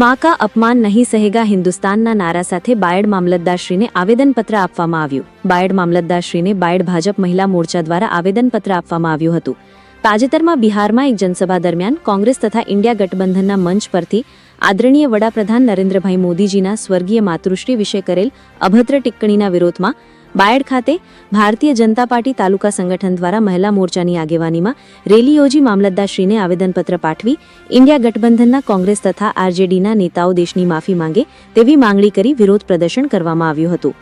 મા કા અપમાન નહીં સહેગા હિન્દુસ્તાનના નારા સાથે બાયડ મામલતદારશ્રીને આવેદનપત્ર આપવામાં આવ્યું. બાયડ મામલતદારશ્રીને બાયડ ભાજપ મહિલા મોરચા દ્વારા આવેદનપત્ર આપવામાં આવ્યું હતું. તાજેતરમાં બિહારમાં એક જનસભા દરમિયાન કોંગ્રેસ તથા ઇન્ડિયા ગઠબંધનના મંચ પરથી આદરણીય વડાપ્રધાન નરેન્દ્રભાઈ મોદીજીના સ્વર્ગીય માતૃશ્રી વિશે કરેલ અભદ્ર ટિપ્પણીના વિરોધમાં બાયડ ખાતે ભારતીય જનતા પાર્ટી તાલુકા સંગઠન દ્વારા મહિલા મોરચાની આગેવાનીમાં રેલી યોજી મામલતદારશ્રીને આવેદનપત્ર પાઠવી ઇન્ડિયા ગઠબંધનના કોંગ્રેસ તથા આરજેડીના નેતાઓ દેશની માફી માંગે તેવી માંગણી કરી વિરોધ પ્રદર્શન કરવામાં આવ્યું હતું.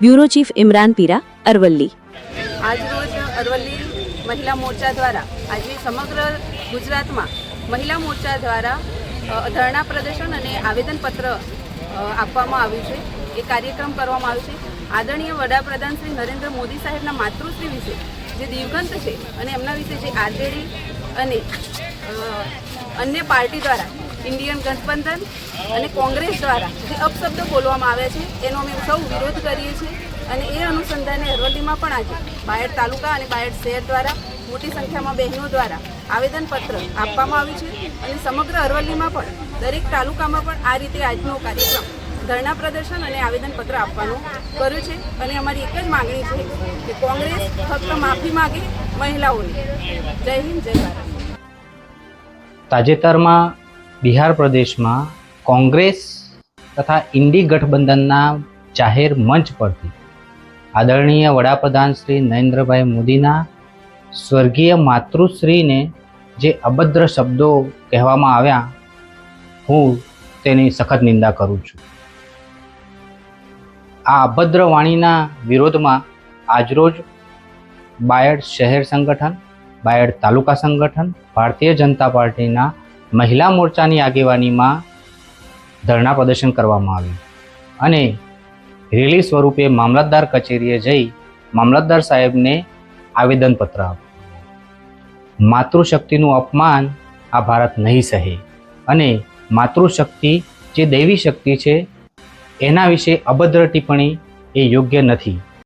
Bureau chief Imran Pira, Aravalli. આજરોજ અરવલ્લી મહિલા મોરચા દ્વારા આજે સમગ્ર ગુજરાતમાં મહિલા મોરચા દ્વારા ધરણા પ્રદર્શન અને આવેદનપત્ર આપવામાં આવ્યું છે. એ કાર્યક્રમ કરવામાં આવ્યો છે. આદરણીય વડાપ્રધાન શ્રી નરેન્દ્ર મોદી સાહેબના માતૃશ્રી વિશે જે દિવગંત છે અને એમના વિશે જે આરજેડી અને અન્ય પાર્ટી દ્વારા, ઇન્ડિયન ગઠબંધન અને કોંગ્રેસ દ્વારા જે અપશબ્દો બોલવામાં આવ્યા છે, એનો અમે સૌ વિરોધ કરીએ છીએ અને એ અનુસંધાને અરવલ્લીમાં પણ આજે બાયડ તાલુકા અને બાયડ શહેર દ્વારા મોટી સંખ્યામાં બહેનો દ્વારા આવેદનપત્ર આપવામાં આવ્યું છે અને સમગ્ર અરવલ્લીમાં પણ દરેક તાલુકામાં પણ આ રીતે આજનો કાર્યક્રમ ધરણા પ્રદર્શન અને આવેદનપત્ર આપવાનું કર્યું છે. અને અમારી એક જ માગણી છે કે કોંગ્રેસ ફક્ત માફી માગે મહિલાઓની. જય હિન્દ, જય ભારત. તાજેતરમાં બિહાર પ્રદેશમાં કોંગ્રેસ તથા ઇન્ડી ગઠબંધનના જાહેર મંચ પરથી આદરણીય વડાપ્રધાન શ્રી નરેન્દ્રભાઈ મોદીના સ્વર્ગીય માતૃશ્રીને જે અભદ્ર શબ્દો કહેવામાં આવ્યા, હું તેની સખત નિંદા કરું છું. આ અભદ્ર વાણીના વિરોધમાં આજરોજ બાયડ શહેર સંગઠન, બાયડ તાલુકા સંગઠન, ભારતીય જનતા પાર્ટીના મહિલા મોરચાની આગેવાનીમાં ધરણા પ્રદર્શન કરવામાં આવ્યું. અને રેલી સ્વરૂપે મામલતદાર કચેરીએ જઈ મામલતદાર સાહેબને આવેદનપત્ર આપ્યું. માતૃશક્તિનું અપમાન આ ભારત નહીં સહે. અને માતૃશક્તિ જે દૈવી શક્તિ છે એના વિશે અભદ્ર ટિપ્પણી એ યોગ્ય નથી.